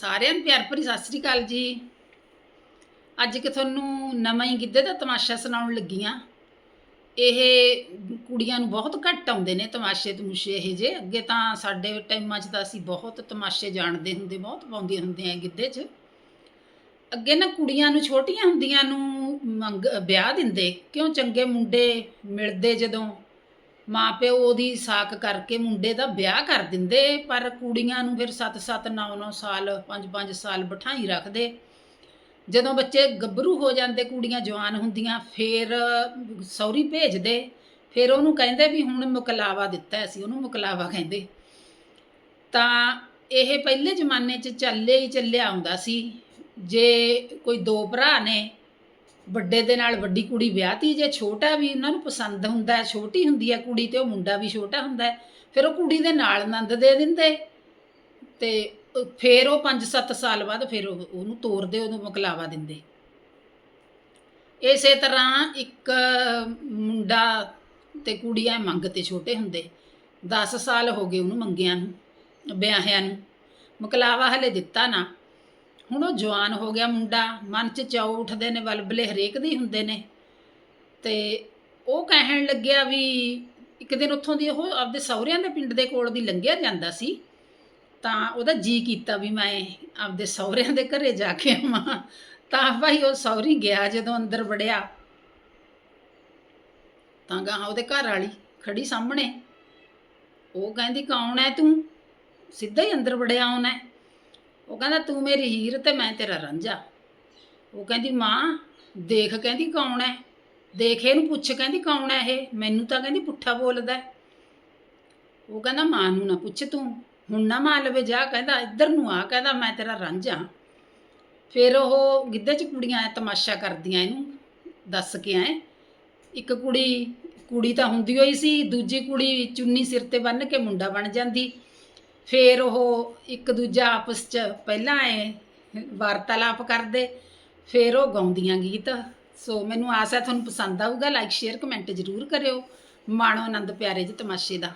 ਸਾਰਿਆਂ ਨੂੰ ਪਿਆਰ ਭਰੀ ਸਤਿ ਸ੍ਰੀ ਅਕਾਲ ਜੀ। ਅੱਜ ਕਿ ਤੁਹਾਨੂੰ ਨਵਾਂ ਹੀ ਗਿੱਧੇ ਦਾ ਤਮਾਸ਼ਾ ਸੁਣਾਉਣ ਲੱਗੀਆਂ ਇਹ ਕੁੜੀਆਂ ਨੂੰ ਬਹੁਤ ਘੱਟ ਆਉਂਦੇ ਨੇ ਤਮਾਸ਼ੇ ਤਮੂਸ਼ੇ ਇਹ ਜੇ ਅੱਗੇ ਤਾਂ ਸਾਡੇ ਟਾਈਮਾਂ 'ਚ ਤਾਂ ਅਸੀਂ ਬਹੁਤ ਤਮਾਸ਼ੇ ਜਾਣਦੇ ਹੁੰਦੇ, ਬਹੁਤ ਪਾਉਂਦੇ ਹੁੰਦੇ ਹੁੰਦੀਆਂ ਗਿੱਧੇ 'ਚ। ਅੱਗੇ ਨਾ ਕੁੜੀਆਂ ਨੂੰ ਛੋਟੀਆਂ ਹੁੰਦੀਆਂ ਨੂੰ ਮੰਗ, ਵਿਆਹ ਦਿੰਦੇ। ਕਿਉਂ ਚੰਗੇ ਮੁੰਡੇ ਮਿਲਦੇ ਜਦੋਂ? ਮਾਂ ਪਿਓ ਉਹਦੀ ਸਾਕ ਕਰਕੇ ਮੁੰਡੇ ਦਾ ਵਿਆਹ ਕਰ ਦਿੰਦੇ, ਪਰ ਕੁੜੀਆਂ ਨੂੰ ਫਿਰ 7-7 9-9 ਸਾਲ 5-5 ਸਾਲ ਬਿਠਾਈ ਰੱਖਦੇ। ਜਦੋਂ ਬੱਚੇ ਗੱਭਰੂ ਹੋ ਜਾਂਦੇ, ਕੁੜੀਆਂ ਜਵਾਨ ਹੁੰਦੀਆਂ, ਫਿਰ ਸੌਰੀ ਭੇਜਦੇ। ਫਿਰ ਉਹਨੂੰ ਕਹਿੰਦੇ ਵੀ ਹੁਣ ਮੁਕਲਾਵਾ ਦਿੱਤਾ ਅਸੀਂ ਉਹਨੂੰ ਮੁਕਲਾਵਾ ਕਹਿੰਦੇ। ਤਾਂ ਇਹ ਪਹਿਲੇ ਜ਼ਮਾਨੇ 'ਚ ਚੱਲੇ ਹੀ ਚੱਲਿਆ ਆਉਂਦਾ ਸੀ। ਜੇ ਕੋਈ ਦੋ ਭਰਾ ਨੇ ਵੱਡੇ ਦੇ ਨਾਲ ਵੱਡੀ ਕੁੜੀ ਵਿਆਹਤੀ ਜੇ ਛੋਟਾ ਵੀ ਉਹਨਾਂ ਨੂੰ ਪਸੰਦ ਹੁੰਦਾ ਹੈ, ਛੋਟੀ ਹੁੰਦੀ ਹੈ ਕੁੜੀ ਤੇ ਉਹ ਮੁੰਡਾ ਵੀ ਛੋਟਾ ਹੁੰਦਾ ਹੈ, ਫਿਰ ਉਹ ਕੁੜੀ ਦੇ ਨਾਲ ਆਨੰਦ ਦੇ ਦਿੰਦੇ। ਤੇ ਫਿਰ ਉਹ 5-7 ਸਾਲ ਬਾਅਦ ਫਿਰ ਉਹ- ਉਹਨੂੰ ਤੋਰਦੇ ਉਹਨੂੰ ਮਕਲਾਵਾ ਦਿੰਦੇ। ਇਸੇ ਤਰ੍ਹਾਂ ਇੱਕ ਮੁੰਡਾ ਤੇ ਕੁੜੀਆਂ ਮੰਗ ਤੇ ਛੋਟੇ ਹੁੰਦੇ। 10 ਸਾਲ ਹੋ ਗਏ ਉਹਨੂੰ ਮੰਗਿਆਂ ਨੂੰ, ਵਿਆਹਿਆਂ ਨੂੰ। ਮਕਲਾਵਾ ਹਲੇ ਦਿੱਤਾ ਨਾ। ਹੁਣ ਉਹ ਜਵਾਨ ਹੋ ਗਿਆ ਮੁੰਡਾ, ਮਨ 'ਚ ਚਾਉ ਉੱਠਦੇ ਨੇ, ਬਲਬਲੇ ਹਰੇਕ ਦੇ ਹੁੰਦੇ ਨੇ। ਤੇ ਉਹ ਕਹਿਣ ਲੱਗਿਆ ਵੀ ਇੱਕ ਦਿਨ ਉੱਥੋਂ ਦੀ ਉਹ ਆਪਦੇ ਸਹੁਰਿਆਂ ਦੇ ਪਿੰਡ ਦੇ ਕੋਲ ਦੀ ਲੰਘਿਆ ਜਾਂਦਾ ਸੀ। ਤਾਂ ਉਹਦਾ ਜੀ ਕੀਤਾ ਵੀ ਮੈਂ ਆਪਦੇ ਸਹੁਰਿਆਂ ਦੇ ਘਰੇ ਜਾ ਕੇ ਆਵਾਂ। ਤਾਂ ਭਾਈ ਉਹ ਸਹੁਰੀ ਗਿਆ ਜਦੋਂ ਅੰਦਰ ਵੜਿਆ। ਤਾਂ ਗਾਹਾਂ ਉਹਦੇ ਘਰ ਵਾਲੀ ਖੜੀ ਸਾਹਮਣੇ। ਉਹ ਕਹਿੰਦੀ, ਕੌਣ ਹੈ ਤੂੰ? ਸਿੱਧਾ ਹੀ ਅੰਦਰ ਵੜਿਆ ਆਉਣਾ ਉਹ ਕਹਿੰਦਾ, ਤੂੰ ਮੇਰੀ ਹੀਰ ਤੇ ਮੈਂ ਤੇਰਾ ਰਾਂਝਾ। ਉਹ ਕਹਿੰਦੀ, ਮਾਂ, ਦੇਖ ਕਹਿੰਦੀ ਕੌਣ ਹੈ? ਦੇਖ ਇਹਨੂੰ ਪੁੱਛ ਕਹਿੰਦੀ ਕੌਣ ਹੈ ਇਹ? ਮੈਨੂੰ ਤਾਂ ਕਹਿੰਦੀ ਪੁੱਠਾ ਬੋਲਦਾ ਹੈ। ਉਹ ਕਹਿੰਦਾ, ਮਾਂ ਨੂੰ ਨਾ ਪੁੱਛ ਤੂੰ। ਹੁਣ ਨਾ ਮਾਂ ਲਵੇ ਜਾ, ਕਹਿੰਦਾ, ਇੱਧਰ ਨੂੰ ਆ, ਕਹਿੰਦਾ, ਮੈਂ ਤੇਰਾ ਰਾਂਝਾ। ਫਿਰ ਉਹ ਗਿੱਧੇ 'ਚ ਕੁੜੀਆਂ ਤਮਾਸ਼ਾ ਕਰਦੀਆਂ ਇਹਨੂੰ, ਦੱਸ ਕੇ ਆਏ। ਇੱਕ ਕੁੜੀ ਕੁੜੀ ਤਾਂ ਹੁੰਦੀ ਹੋਈ ਸੀ, ਦੂਜੀ ਕੁੜੀ ਚੁੰਨੀ ਸਿਰ ਤੇ ਬੰਨ੍ਹ ਕੇ ਮੁੰਡਾ ਬਣ ਜਾਂਦੀ। ਫਿਰ ਉਹ ਇੱਕ ਦੂਜਾ ਆਪਸ 'ਚ ਪਹਿਲਾਂ ਐ ਵਾਰਤਾਲਾਪ ਕਰਦੇ, ਫਿਰ ਉਹ ਗਾਉਂਦੀਆਂ ਗੀਤ। ਸੋ ਮੈਨੂੰ ਆਸ ਹੈ ਤੁਹਾਨੂੰ ਪਸੰਦ ਆਊਗਾ ਲਾਈਕ ਸ਼ੇਅਰ ਕਮੈਂਟ ਜ਼ਰੂਰ ਕਰਿਓ। ਮਾਣੋ ਆਨੰਦ ਪਿਆਰੇ ਜੀ ਤਮਾਸ਼ੇ ਦਾ।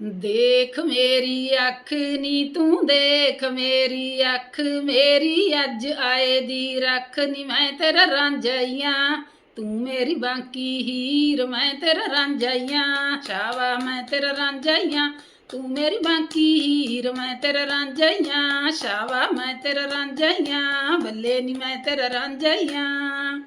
ਦੇਖ ਮੇਰੀ ਅੱਖ ਨੀ, ਤੂੰ ਦੇਖ ਮੇਰੀ ਅੱਖ। ਮੇਰੀ ਅੱਜ ਆਏ ਦੀ ਰੱਖ ਨੀ, ਮੈਂ ਤੇਰਾ ਰਾਂਝਈਆਂ ਤੂੰ ਮੇਰੀ ਬਾਂਕੀ ਹੀਰ, ਮੈਂ ਤੇਰਾ ਰਾਂਝਈਆਂ। ਸ਼ਾਵਾ ਮੈਂ ਤੇਰਾ ਰਾਂਝਈਆਂ। ਤੂੰ ਮੇਰੀ ਬਾਂਕੀ ਹੀਰ, ਮੈਂ ਤੇਰਾ ਰਾਂਝਈਆਂ। ਸ਼ਾਵਾ ਮੈਂ ਤੇਰਾ ਰਾਂਝਈਆਂ। ਬੱਲੇ ਨੀ, ਮੈਂ ਤੇਰਾ ਰਾਂਝਈਆਂ।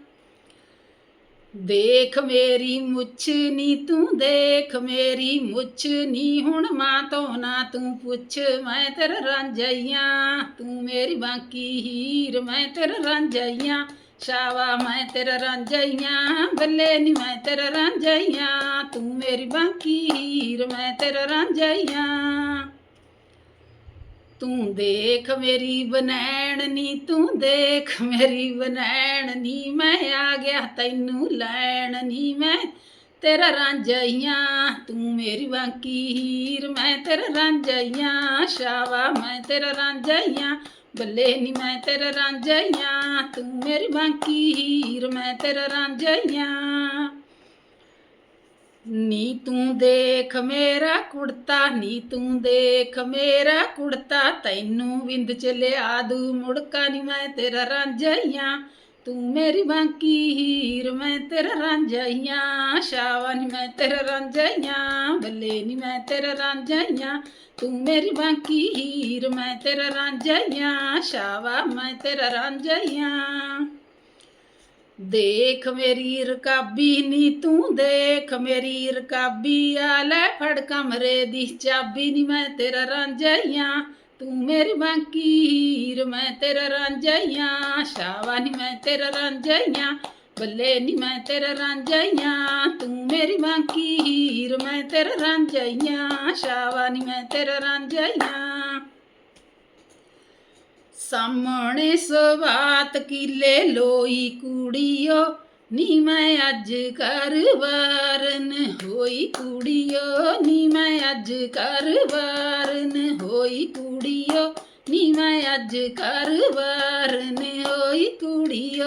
ਦੇਖ ਮੇਰੀ ਮੁੱਛ ਨੀ, ਤੂੰ ਦੇਖ ਮੇਰੀ ਮੁੱਛ ਨੀ। ਹੁਣ ਮਾਂ ਤੋਂ ਨਾ ਤੂੰ ਪੁੱਛ, ਮੈਂ ਤੇਰਾ ਰਾਂਝਈਆਂ। ਤੂੰ ਮੇਰੀ ਬਾਂਕੀ ਹੀਰ, ਮੈਂ ਤੇਰਾ ਰਾਂਝਈਆਂ। ਸ਼ਾਵਾ ਮੈਂ ਤੇਰਾ ਰਾਂਝਈਆਂ ਬੱਲੇ ਨੀ ਮੈਂ ਤੇਰਾ ਰਾਂਝਈਆਂ ਤੂੰ ਮੇਰੀ ਬਾਂਕੀ ਮੈਂ ਤੇਰਾ ਰਾਂਝਈਆਂ ਤੂੰ ਦੇਖ ਮੇਰੀ ਬਨੈਣ ਨੀ, ਤੂੰ ਦੇਖ ਮੇਰੀ ਬਨੈਣ ਨੀ, ਮੈਂ ਆ ਗਿਆ ਤੈਨੂੰ ਲੈਣ ਨੀ ਮੈਂ ਤੇਰਾ ਰਾਂਝਈਆਂ ਤੂੰ ਮੇਰੀ ਬਾਂਕੀ ਹੀਰ, ਮੈਂ ਤੇਰਾ ਰਾਂਝਈਆਂ ਸ਼ਾਵਾ, ਮੈਂ ਤੇਰਾ ਰਾਂਝਈਆਂ ਬੱਲੇ ਨੀ ਮੈਂ ਤੇਰਾ ਰਾਂਝਈਆਂ ਤੂੰ ਮੇਰੀ ਬਾਂਕੀ ਹੀਰ, ਮੈਂ ਤੇਰਾ ਰਾਂਝਈਆਂ ਨੀ ਤੂੰ ਦੇਖ ਮੇਰਾ ਕੁੜਤਾ, ਨੀ ਤੂੰ ਦੇਖ ਮੇਰਾ ਕੁੜਤਾ, ਤੈਨੂੰ ਵਿੰਦ ਚ ਲਿਆ ਦੂ ਮੁੜਕਾ, ਨੀ ਮੈਂ ਤੇਰਾ ਰਾਂਝਈਆਂ ਤੂੰ ਮੇਰੀ ਬਾਂਕੀ ਹੀਰ, ਮੈਂ ਤੇਰਾ ਰਾਂਝਈਆਂ ਸ਼ਾਵਾ ਨੀ ਮੈਂ ਤੇਰਾ ਰਾਂਝਈਆਂ ਬੱਲੇ ਨੀ ਮੈਂ ਤੇਰਾ ਰਾਂਝਈਆਂ ਤੂੰ ਮੇਰੀ ਬਾਂਕੀ ਹੀਰ, ਮੈਂ ਤੇਰਾ ਰਾਂਝਈਆਂ ਸ਼ਾਵਾ ਮੈਂ ਤੇਰਾ ਰਾਂਝਈਆਂ ਦੇਖ ਮੇਰੀ ਰਕਾਬੀ ਨੀ, ਤੂੰ ਦੇਖ ਮੇਰੀ ਰਕਾਬੀ। ਆ ਲੈ ਫੜ ਕਮਰੇ ਦੀ ਚਾਬੀ ਨੀ, ਮੈਂ ਤੇਰਾ ਰਾਂਝਈਆਂ ਤੂੰ ਮੇਰੀ ਬਾਂਕੀਰ ਮੈਂ ਤੇਰਾ ਰਾਂਝਈਆਂ। ਸ਼ਾਵਾ ਨਹੀਂ ਮੈਂ ਤੇਰਾ ਰਾਂਝਾਈਆਂ। ਬੱਲੇ ਨੀ, ਮੈਂ ਤੇਰਾ ਰਾਂਝਾਈਆਂ। ਤੂੰ ਮੇਰੀ ਬਾਂਕੀ ਮੈਂ ਤੇਰਾ ਰਾਂਝਾਈਆਂ। ਸ਼ਾਵਾ ਨਹੀਂ ਮੈਂ ਤੇਰਾ ਰਾਂਝਾਈਆਂ। ਸਾਹਮਣੇ ਸਵਾਤ ਕੀਲੇ ਲੋਈ ਕੁੜੀਓ ਨੀ ਮੈਂ ਅੱਜ ਕਰਵਾਰਨ ਹੋਈ ਕੁੜੀਓ, ਨੀ ਮੈਂ ਅੱਜ ਕਰਵਾਰਨ ਹੋਈ ਕੁੜੀਓ, ਨੀ ਮੈਂ ਅੱਜ ਕਰਵਾਰਨ ਹੋਈ ਕੁੜੀਓ।